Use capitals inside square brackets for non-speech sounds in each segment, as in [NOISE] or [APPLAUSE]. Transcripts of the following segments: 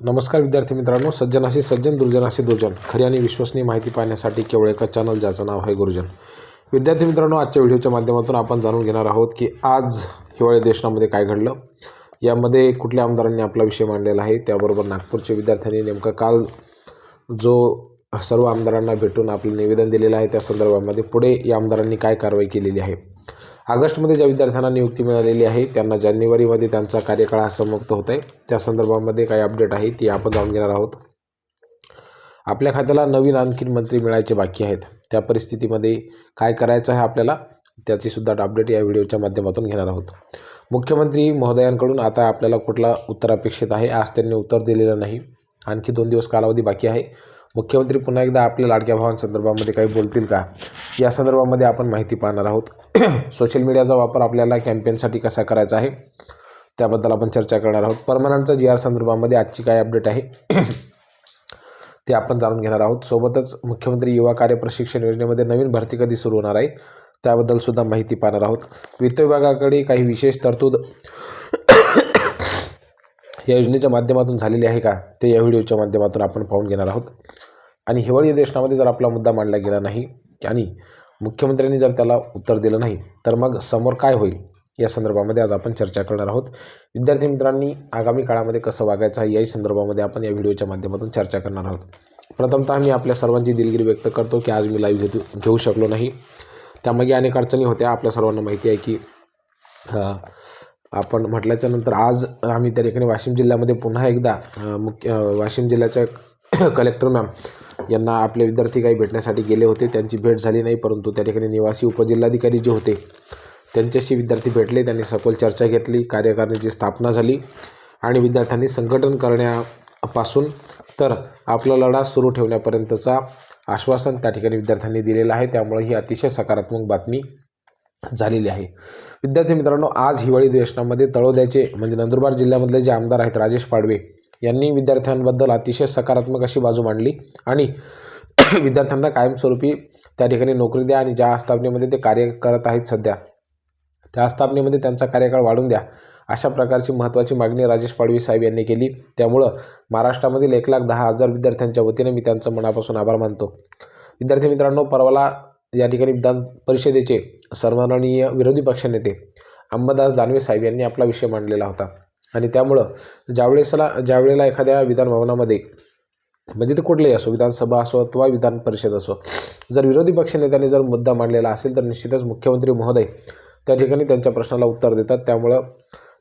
नमस्कार विद्यार्थी मित्रांनो सज्जनाशी सज्जन दुर्जनाशी दुर्जन. खरी आणि विश्वसनीय माहिती पाहण्यासाठी केवळ एका चॅनल ज्याचं नाव आहे गुरुजन. विद्यार्थी मित्रांनो आजच्या व्हिडिओच्या माध्यमातून आपण जाणून घेणार आहोत की आज हिवाळी अधिवेशनामध्ये काय घडलं. यामध्ये कुठल्या आमदारांनी आपला विषय मांडलेला आहे त्याबरोबर नागपूरच्या विद्यार्थ्यांनी नेमकं काल जो सर्व आमदारांना भेटून आपलं निवेदन दिलेलं आहे त्या संदर्भामध्ये पुढे या आमदारांनी काय कारवाई केलेली आहे. ऑगस्टमध्ये ज्या विद्यार्थ्यांना नियुक्ती मिळालेली आहे त्यांना जानेवारीमध्ये त्यांचा कार्यकाळ हा समाप्त होत आहे. त्या संदर्भामध्ये काही अपडेट आहे ती आपण जाणून घेणार आहोत. आपल्या खात्याला नवीन आणखीन मंत्री मिळायचे बाकी आहेत. त्या परिस्थितीमध्ये काय करायचं आहे आपल्याला त्याची सुद्धा अपडेट या व्हिडिओच्या माध्यमातून घेणार आहोत. मुख्यमंत्री महोदयांकडून आता आपल्याला कुठला उत्तर अपेक्षित आहे आज त्यांनी उत्तर दिलेलं नाही. आणखी दोन दिवस कालावधी बाकी आहे. मुख्यमंत्री पुन्हा एकदा आपल्या लाडक्या भावांसंदर्भामध्ये काही बोलतील का? या संदर्भामध्ये आपण माहिती पाहणार आहोत. [COUGHS] सोशल मीडियाचा वापर आपल्याला कॅम्पेनसाठी कसा करायचा आहे त्याबद्दल आपण चर्चा करणार आहोत. परमनंटचा जी आर संदर्भामध्ये आजची काय अपडेट आहे [COUGHS] ते आपण जाणून घेणार आहोत. सोबतच मुख्यमंत्री युवा कार्य प्रशिक्षण योजनेमध्ये नवीन भरती कधी सुरू होणार आहे त्याबद्दल सुद्धा माहिती पाहणार आहोत. वित्त विभागाकडे काही विशेष तरतूद [COUGHS] या योजनेच्या माध्यमातून झालेली आहे का ते या व्हिडिओच्या माध्यमातून आपण पाहून घेणार आहोत. आणि हिवाळी अधिवेशनामध्ये जर आपला मुद्दा मांडला गेला नाही आणि मुख्यमंत्र्यांनी जर त्याला उत्तर दिलं नाही तर मग समोर काय होईल? या संदर्भामध्ये आज आपण चर्चा करणार आहोत. विद्यार्थी मित्रांनी आगामी काळामध्ये कसं वागायचं आहे याही संदर्भामध्ये आपण या व्हिडिओच्या माध्यमातून चर्चा करणार आहोत. प्रथमतः मी आपल्या सर्वांची दिलगिरी व्यक्त करतो की आज मी लाईव्ह घेऊ घेऊ शकलो नाही. त्यामागे अनेक अडचणी होत्या. आपल्या सर्वांना माहिती आहे की आपण म्हटल्याच्या नंतर आज आम्ही त्या ठिकाणी वाशिम जिल्ह्यामध्ये पुन्हा एकदा मुख्य वाशिम जिल्ह्याच्या [COUGHS] कलेक्टर मॅम यांना आपले विद्यार्थी काही भेटण्यासाठी गेले होते. त्यांची भेट झाली नाही परंतु त्या ठिकाणी निवासी उपजिल्हाधिकारी जे होते त्यांच्याशी विद्यार्थी भेटले. त्यांनी सखोल चर्चा घेतली कार्यकारिणीची स्थापना झाली आणि विद्यार्थ्यांनी संघटन करण्यापासून तर आपला लढा सुरू ठेवण्यापर्यंतचा आश्वासन त्या ठिकाणी विद्यार्थ्यांनी दिलेलं आहे. त्यामुळे ही अतिशय सकारात्मक बातमी झालेली आहे. विद्यार्थी मित्रांनो आज हिवाळी अधिवेशनामध्ये तळोद्याचे म्हणजे नंदुरबार जिल्ह्यामधले जे आमदार आहेत राजेश पाडवे यांनी विद्यार्थ्यांबद्दल अतिशय सकारात्मक अशी बाजू मांडली. आणि [CLEARS THROAT] विद्यार्थ्यांना कायमस्वरूपी त्या ठिकाणी नोकरी द्या आणि ज्या आस्थापनेमध्ये ते कार्य करत आहेत सध्या त्या आस्थापनेमध्ये त्यांचा कार्यकाळ वाढून द्या अशा प्रकारची महत्त्वाची मागणी राजेश पाडवी साहेब यांनी केली. त्यामुळं महाराष्ट्रामधील एक लाख दहा हजार विद्यार्थ्यांच्या वतीने मी त्यांचं मनापासून आभार मानतो. विद्यार्थी मित्रांनो परवाला या ठिकाणी विधान परिषदेचे सर्वमाननीय विरोधी पक्षनेते अंबादास दानवे साहेब यांनी आपला विषय मांडलेला होता. आणि त्यामुळं ज्यावेळेसला ज्यावेळेला एखाद्या विधानभवनामध्ये म्हणजे ते कुठलेही असो विधानसभा असो अथवा विधान परिषद असो जर विरोधी पक्षनेत्यांनी जर मुद्दा मांडलेला असेल तर निश्चितच मुख्यमंत्री महोदय त्या ठिकाणी त्यांच्या प्रश्नाला उत्तर देतात. त्यामुळं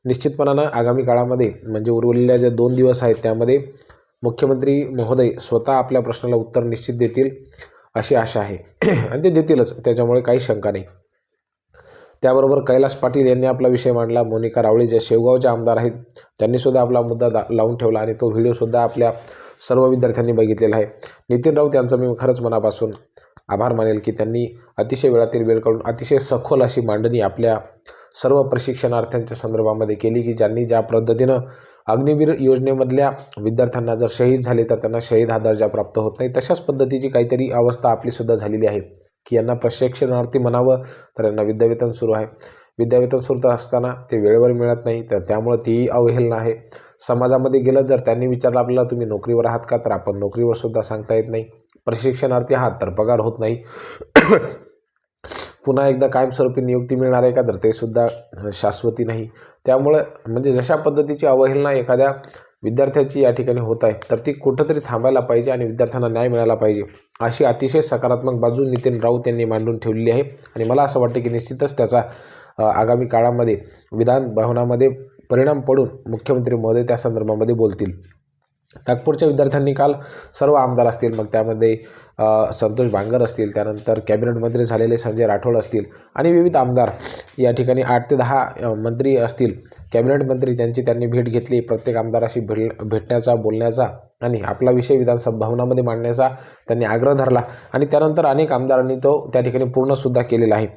निश्चितपणानं आगामी काळामध्ये म्हणजे उरवलेल्या ज्या दोन दिवस आहेत त्यामध्ये मुख्यमंत्री महोदय स्वतः आपल्या प्रश्नाला उत्तर निश्चित देतील अशी आशा आहे. [CLEARS THROAT] आणि ते देतीलच त्याच्यामुळे काही शंका नाही. त्याबरोबर कैलास पाटील यांनी आपला विषय मांडला. मोनिका रावळे ज्या शेवगावच्या आमदार आहेत त्यांनीसुद्धा आपला मुद्दा दा लावून ठेवला आणि तो व्हिडिओसुद्धा आपल्या सर्व विद्यार्थ्यांनी बघितलेला आहे. नितीन राऊत यांचं मी खरंच मनापासून आभार मानेल की त्यांनी अतिशय वेळातील वेळ काढून अतिशय सखोल अशी मांडणी आपल्या सर्व प्रशिक्षणार्थ्यांच्या संदर्भामध्ये केली की ज्यांनी ज्या पद्धतीनं अग्निवीर योजनेमधल्या विद्यार्थ्यांना जर शहीद झाले तर त्यांना शहीद हा दर्जा प्राप्त होत नाही तशाच पद्धतीची काहीतरी अवस्था आपलीसुद्धा झालेली आहे. की यांना प्रशिक्षणार्थी म्हणावं तर यांना विद्यावेतन सुरू आहे. विद्यावेतन सुरू असताना ते वेळेवर मिळत नाही तर त्यामुळं तीही अवहेलना आहे. समाजामध्ये गेलं जर त्यांनी विचारलं आपल्याला तुम्ही नोकरीवर आहात का? तर आपण नोकरीवर सुद्धा सांगता येत नाही. प्रशिक्षणार्थी आहात तर पगार होत नाही. [COUGHS] पुन्हा एकदा कायमस्वरूपी नियुक्ती मिळणार आहे का? तर ते सुद्धा शाश्वती नाही. त्यामुळं म्हणजे जशा पद्धतीची अवहेलना एखाद्या विद्यार्थ्याची या ठिकाणी होत आहे. तर ती कुठंतरी थांबायला पाहिजे आणि विद्यार्थ्यांना न्याय मिळाला पाहिजे. अशी अतिशय सकारात्मक बाजू नितीन राऊत यांनी मांडून ठेवलेली आहे आणि मला असं वाटतं की निश्चितच त्याचा आगामी काळामध्ये विधान भवनामध्ये परिणाम पडून मुख्यमंत्री महोदय त्या संदर्भामध्ये बोलतील. नागपूरच्या विद्यार्थ्यांनी काल सर्व आमदार असतील मग त्यामध्ये संतोष बांगर असतील त्यानंतर कॅबिनेट मंत्री झालेले संजय राठोड असतील आणि विविध आमदार या ठिकाणी आठ ते दहा मंत्री असतील. कॅबिनेट मंत्री त्यांची त्यांनी भेट घेतली. प्रत्येक आमदाराशी भेट भेटण्याचा बोलण्याचा आणि आपला विषय विधानसभा भवनामध्ये मांडण्याचा त्यांनी आग्रह धरला आणि त्यानंतर अनेक आमदारांनी तो त्या ठिकाणी पूर्णसुद्धा केलेला आहे.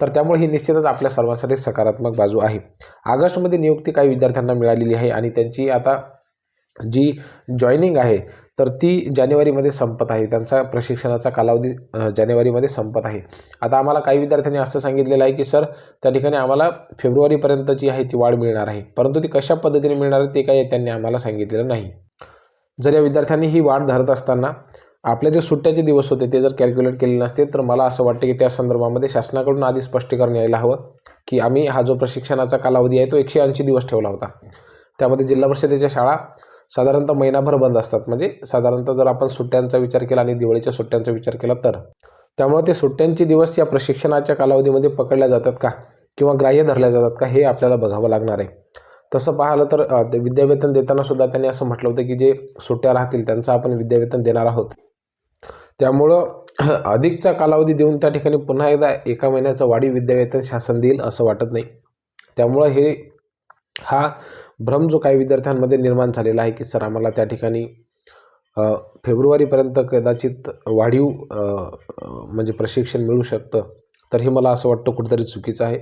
तर त्यामुळे ही निश्चितच आपल्या सर्वांसाठी सकारात्मक बाजू आहे. ऑगस्टमध्ये नियुक्ती काही विद्यार्थ्यांना मिळालेली आहे आणि त्यांची आता जी जॉईनिंग आहे तर ती जानेवारीमध्ये संपत आहे. त्यांचा प्रशिक्षणाचा कालावधी जानेवारीमध्ये संपत आहे. आता आम्हाला काही विद्यार्थ्यांनी असं सांगितलेलं आहे की सर त्या ठिकाणी आम्हाला फेब्रुवारीपर्यंत जी आहे ती वाढ मिळणार आहे. परंतु ती कशा पद्धतीने मिळणार आहे ते काही त्यांनी आम्हाला सांगितलेलं नाही. जर या विद्यार्थ्यांनी ही वाढ धरत असताना आपले जे सुट्ट्याचे दिवस होते ते जर कॅल्क्युलेट केले नसते तर मला असं वाटतं की त्या संदर्भामध्ये शासनाकडून आधी स्पष्टीकरण यायला हवं की आम्ही हा जो प्रशिक्षणाचा कालावधी आहे तो एकशे ऐंशी दिवस ठेवला होता. त्यामध्ये जिल्हा परिषदेच्या शाळा साधारणतः महिनाभर बंद असतात. म्हणजे साधारणतः जर आपण सुट्ट्यांचा विचार केला आणि दिवाळीच्या सुट्ट्यांचा विचार केला तर. त्यामुळे ते सुट्ट्यांचे दिवस या प्रशिक्षणाच्या कालावधीमध्ये पकडल्या जातात का? किंवा ग्राह्य धरल्या जातात का? हे आपल्याला बघावं लागणार आहे. तसं पाहिलं तर विद्यावेतन देताना सुद्धा त्यांनी असं म्हटलं होतं की जे सुट्ट्या राहतील त्यांचं आपण विद्यावेतन देणार आहोत. त्यामुळं अधिकचा कालावधी देऊन त्या ठिकाणी पुन्हा एकदा एका महिन्याचं वाढीव विद्यावेतन शासन देईल असं वाटत नाही. त्यामुळं हे हा भ्रम जो काही विद्यार्थ्यांमध्ये निर्माण झालेला आहे की सर आम्हाला त्या ठिकाणी फेब्रुवारीपर्यंत कदाचित वाढीव म्हणजे प्रशिक्षण मिळू शकतं. तर हे मला असं वाटतं कुठेतरी चुकीचं आहे.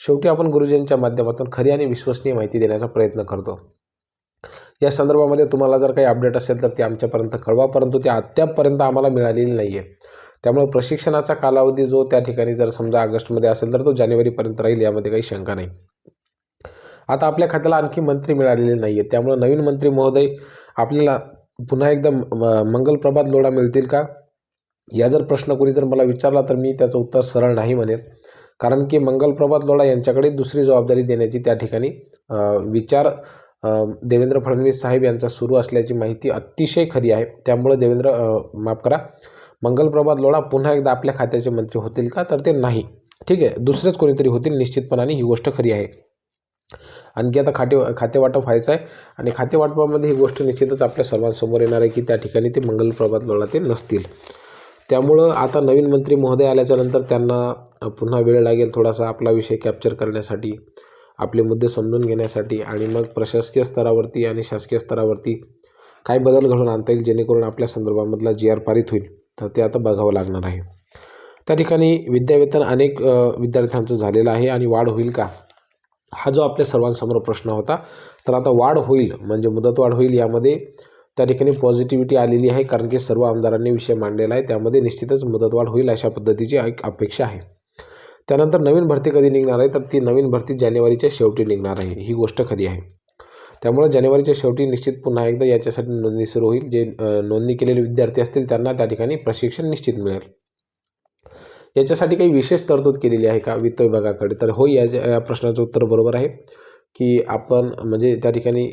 शेवटी आपण गुरुजींच्या माध्यमातून खरी आणि विश्वसनीय माहिती देण्याचा प्रयत्न करतो. या संदर्भामध्ये तुम्हाला जर काही अपडेट असेल तर ते आमच्यापर्यंत कळवा परंतु ते अद्यापपर्यंत आम्हाला मिळालेली नाही आहे त्यामुळे प्रशिक्षणाचा कालावधी जो त्या ठिकाणी जर समजा ऑगस्टमध्ये असेल तर तो जानेवारीपर्यंत राहील यामध्ये काही शंका नाही. आता आपल्या खात्याला आणखी मंत्री मिळालेले नाही आहेत त्यामुळे नवीन मंत्री महोदय आपल्याला पुन्हा एकदा मंगलप्रभात लोडा लोढा मिळतील का? या जर प्रश्न कोणी जर मला विचारला तर मी त्याचं उत्तर सरळ नाही म्हणेल. कारण की मंगलप्रभात लोडा लोढा यांच्याकडे दुसरी जबाबदारी देण्याची त्या ठिकाणी विचार देवेंद्र फडणवीस साहेब यांचा सुरू असल्याची माहिती अतिशय खरी आहे. त्यामुळे देवेंद्र माफ करा मंगल प्रभात लोढा पुन्हा एकदा आपल्या खात्याचे मंत्री होतील का? तर ते नाही. ठीक आहे दुसरेच कोणीतरी होतील निश्चितपणाने ही गोष्ट खरी आहे. आणखी आता खाते खातेवाटप व्हायचं आहे. आणि खातेवाटपामध्ये ही गोष्ट निश्चितच आपल्या सर्वांसमोर येणार आहे की त्या ठिकाणी ते मंगल प्रभात लोढा ते नसतील. त्यामुळं आता नवीन मंत्री महोदय आल्याच्यानंतर त्यांना पुन्हा वेळ लागेल थोडासा आपला विषय कॅप्चर करण्यासाठी आपले मुद्दे समजून घेण्यासाठी आणि मग प्रशासकीय स्तरावरती आणि शासकीय स्तरावरती काय बदल घडून आणता येईल जेणेकरून आपल्या संदर्भामधला जी आर पारित होईल तर ते आता बघावं लागणार आहे. त्या ठिकाणी विद्यावेतन अनेक विद्यार्थ्यांचं झालेलं आहे आणि वाढ होईल का? हा जो आपल्या सर्वांसमोर प्रश्न होता तर आता वाढ होईल म्हणजे मुदतवाढ होईल यामध्ये त्या ठिकाणी पॉझिटिव्हिटी आलेली आहे कारण की सर्व आमदारांनी विषय मांडलेला आहे त्यामध्ये निश्चितच मुदतवाढ होईल अशा पद्धतीची एक अपेक्षा आहे. त्यानंतर नवीन भरती कधी निघणार आहे तर ती नवीन भरती जानेवारीच्या शेवटी निघणार आहे ही गोष्ट खरी आहे. त्यामुळे जानेवारीच्या शेवटी निश्चित पुन्हा एकदा याच्यासाठी नोंदणी सुरू होईल जे नोंदणी केलेले विद्यार्थी असतील त्यांना त्या ठिकाणी प्रशिक्षण निश्चित मिळेल. याच्यासाठी काही विशेष तरतूद केलेली आहे का वित्त विभागाकडे? तर हो या या प्रश्नाचं उत्तर बरोबर आहे की आपण म्हणजे त्या ठिकाणी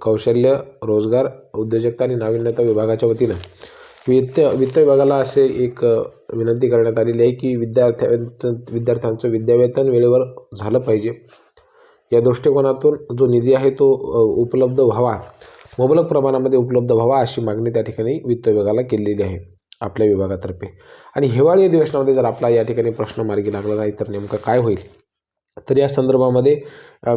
कौशल्य रोजगार उद्योजकता आणि नाविन्यता विभागाच्या वतीनं वित्त वित्त विभागाला असे एक विनंती करण्यात आलेली आहे की विद्यार्थ्यांचं विद्यार्थ्यांचं विद्यावेतन वेळेवर झालं पाहिजे. या दृष्टिकोनातून जो निधी आहे तो उपलब्ध व्हावा मुबलक प्रमाणामध्ये उपलब्ध व्हावा अशी मागणी त्या ठिकाणी वित्त विभागाला केलेली आहे. आपल्या विभागातर्फे. आणि हिवाळी अधिवेशनामध्ये जर आपला या ठिकाणी प्रश्न मार्गी लागला नाही तर नेमकं काय होईल? तर या संदर्भामध्ये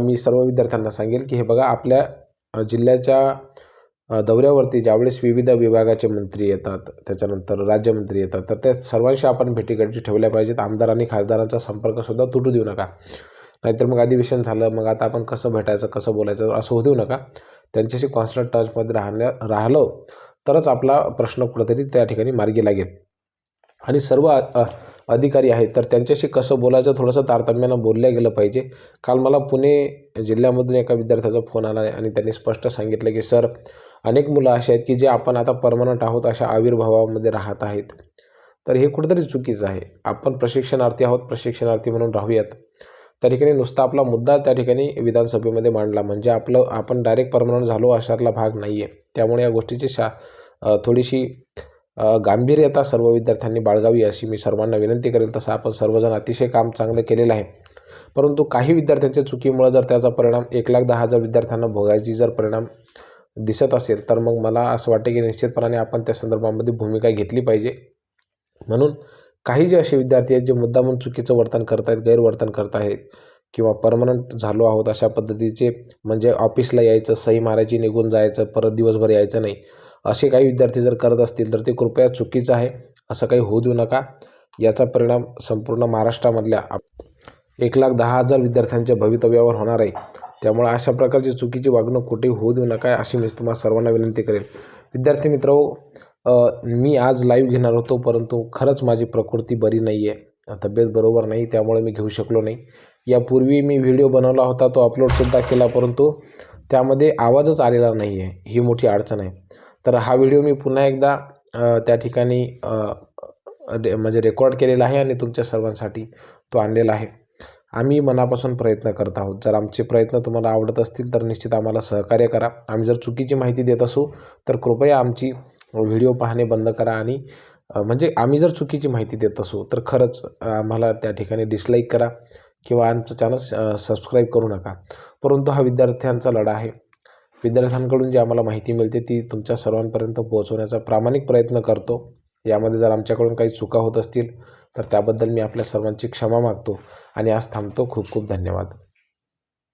मी सर्व विद्यार्थ्यांना सांगेल की हे बघा आपल्या जिल्ह्याच्या दौऱ्यावरती ज्यावेळेस विविध विभागाचे मंत्री येतात त्याच्यानंतर राज्यमंत्री येतात तर त्या सर्वांशी आपण भेटीगाठी ठेवल्या पाहिजेत. आमदार आणि खासदारांचा संपर्कसुद्धा तुटू देऊ नका. नाहीतर मग अधिवेशन झालं मग आता आपण कसं भेटायचं कसं बोलायचं असं होऊ देऊ नका. त्यांच्याशी कॉन्स्टंट टचमध्ये राहण्या राहिलो तरच आपला प्रश्न कुठंतरी त्या ठिकाणी मार्गी लागेल. आणि सर्व अधिकारी आहेत तर त्यांच्याशी कसं बोलायचं थोडंसं तारतम्यानं बोललं गेलं पाहिजे. काल मला पुणे जिल्ह्यामधून एका विद्यार्थ्याचा फोन आला आणि त्यांनी स्पष्ट सांगितलं की सर अनेक मुलं अशी आहेत की जे आपण आता परमनंट आहोत अशा आविर्भावामध्ये राहत आहेत. तर हे कुठेतरी चुकीचं आहे. आपण प्रशिक्षणार्थी आहोत प्रशिक्षणार्थी म्हणून राहूयात. त्या ठिकाणी नुसता आपला मुद्दा त्या ठिकाणी विधानसभेमध्ये मांडला. म्हणजे आपलं आपण डायरेक्ट परमनंट झालो अशातला भाग नाही आहे त्यामुळे या गोष्टीची शा थोडीशी गांभीर्यता सर्व विद्यार्थ्यांनी बाळगावी अशी मी सर्वांना विनंती करेल. तसं आपण सर्वजण अतिशय काम चांगलं केलेलं आहे. परंतु काही विद्यार्थ्यांच्या चुकीमुळं जर त्याचा परिणाम एक लाख दहा हजार विद्यार्थ्यांना भोगायची जर परिणाम दिसत असेल तर मग मला असं वाटतं की निश्चितपणाने आपण त्या संदर्भामध्ये भूमिका घेतली पाहिजे. म्हणून काही जे असे विद्यार्थी आहेत जे मुद्दामून चुकीचं वर्तन करत आहेत गैरवर्तन करत आहेत किंवा परमनंट झालो आहोत अशा पद्धतीचे म्हणजे ऑफिसला यायचं सही मारायची निघून जायचं परत दिवसभर यायचं नाही. असे काही विद्यार्थी जर करत असतील तर ते कृपया चुकीचं आहे असं काही होऊ देऊ नका. याचा परिणाम संपूर्ण महाराष्ट्रामधल्या एक लाख दहा हजार विद्यार्थ्यांच्या भवितव्यावर होणार आहे. त्यामुळे अशा प्रकारची चुकीची वागणूक कुठेही होऊ देऊ नका अशी मी तुम्हाला सर्वांना विनंती करेल विद्यार्थी मित्र मी आज लाईव्ह घेणार होतो परंतु खरंच माझी प्रकृती बरी नाही आहे तब्येत बरोबर नाही त्यामुळे मी घेऊ शकलो नाही. यापूर्वी मी व्हिडिओ बनवला होता तो अपलोडसुद्धा केला परंतु त्यामध्ये आवाजच आलेला नाही आहे ही मोठी अडचण आहे. तर हा व्हिडिओ मी पुन्हा एकदा त्या ठिकाणी रे म्हणजे रेकॉर्ड केलेला आहे आणि तुमच्या सर्वांसाठी तो आणलेला आहे. आम्ही मनापासून प्रयत्न करत आहोत. जर आमचे प्रयत्न तुम्हाला आवडत असतील तर निश्चित आम्हाला सहकार्य करा. आम्ही जर चुकीची माहिती देत असू तर कृपया आमची व्हिडिओ पाहणे बंद करा आणि म्हणजे आम्ही जर चुकीची माहिती देत असू तर खरंच आम्हाला त्या ठिकाणी डिसलाईक करा किंवा आमचं चॅनल सबस्क्राईब करू नका. परंतु हा विद्यार्थ्यांचा लढा आहे. विद्यार्थ्यांकडून जी आम्हाला माहिती मिळते ती तुमच्या सर्वांपर्यंत पोहोचवण्याचा प्रामाणिक प्रयत्न करतो. यामध्ये जर आमच्याकडून काही चुका होत असतील तर त्याबद्दल मी आपल्या सर्वांची क्षमा मागतो. आणि आज थांबतो. खूप खूप धन्यवाद.